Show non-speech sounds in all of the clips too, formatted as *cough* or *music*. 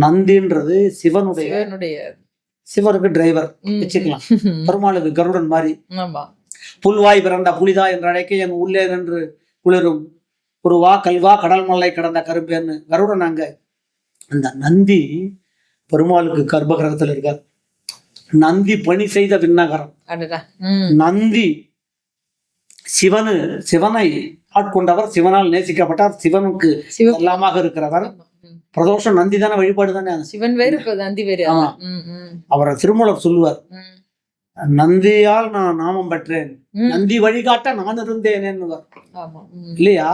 நந்தின்றது சிவனுடைய சிவனுக்கு டிரைவர் வச்சுக்கலாம். *laughs* பெருமாளுக்கு கருடன் மாதிரி. புல்வாய் பிறந்த புலிதா என்று அழைக்க என் உள்ளே நின்று குளிரும். ஒரு வா கல்வா கடல் மலை கடந்த கருப்பேன்னு கருடன் அங்க. அந்த நந்தி பெருமாளுக்கு கர்ப்பகிரகத்தில் இருக்கார். நந்தி பணி செய்த விண்ணகரம். நந்தி சிவனு சிவனை ஆட்கொண்டவர் சிவனால் நேசிக்கப்பட்டார் சிவனுக்கு சிவ எல்லாமாக இருக்கிறவர். பிரதோஷம் நந்தி தானே வழிபாடு தானே சிவன் வேறு நந்தி வேறு ஆமா. அவரை திருமூலர் சொல்லுவார். நந்தியால் நான் நாமம் பெற்றேன். நந்தி வழிகாட்ட நான் ம், இல்லையா?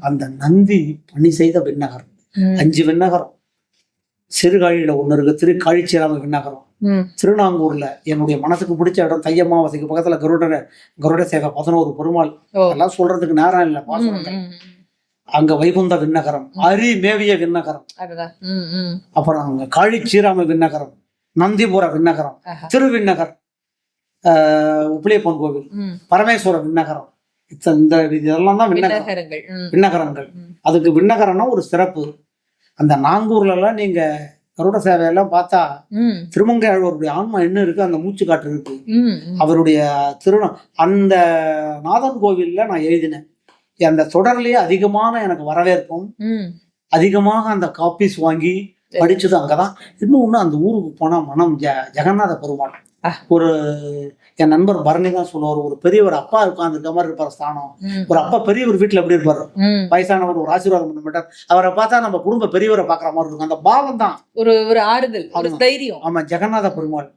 அந்த நந்தி பணி செய்த விண்ணகரம். அஞ்சு விண்ணகரம். சிறுகாழியில ஒண்ணு இருக்கு திருக்காழிச்சிராம விண்ணகரம். ம். திருநாங்கூர்ல என்னுடைய மனசுக்கு பிடிச்ச இடம் தையம்மாவாசைக்கு பக்கத்துல கருட கருட சேவை பதினோரு பெருமாள். ஓ. அதெல்லாம் சொல்றதுக்கு நேரம் இல்ல ம், பாசுரங்கள் ம். அங்க வைகுந்த விண்ணகரம் அரி மேவிய விண்ணகரம். அப்புறம் அங்க காழிச்சீராம விண்ணகரம் நந்திபுர விண்ணகரம். திருவிண்ணகர் உப்பிலியப்பன் கோவில். பரமேஸ்வர விண்ணகரம். இந்த இதெல்லாம் தான் விண்ணகரங்கள் விண்ணகரங்கள். அதுக்கு விண்ணகரம்னா ஒரு சிறப்பு. அந்த நாங்கூர்ல எல்லாம் நீங்க கருட சேவையெல்லாம் பார்த்தா திருமங்கை ஆழ்வாருடைய ஆன்மா என்ன இருக்கு? அந்த மூச்சு காற்று இருக்கு. அவருடைய திருந அந்த நாதன் கோவில்ல நான் எழுதினேன். அந்த தொடர்லயே அதிகமான எனக்கு வரவேற்பும். அதிகமாக அந்த காப்பீஸ் வாங்கி படிச்சது அங்கதான். இன்னொன்னு அந்த ஊருக்கு போனா மனம் ஜ ஜெகநாத பெருமாள். ஆ. ஒரு என் நண்பர் பரணி தான் சொல்லுவார். ஒரு பெரியவர் அப்பா உட்கார்ந்துருக்க மாதிரி இருப்பார் ஸ்தானம். ஒரு அப்பா பெரியவர் வீட்டுல எப்படி இருப்பாரு. வயசானவர் ஒரு ஆசீர்வாதம் பண்ண மாட்டார். அவரை பார்த்தா நம்ம குடும்ப பெரியவரை பாக்குற மாதிரி இருக்கும். அந்த பாவம் தான் ஒரு ஒரு ஆறுதல். தைரியம். ஆமா ஜெகநாத பெருமாள்.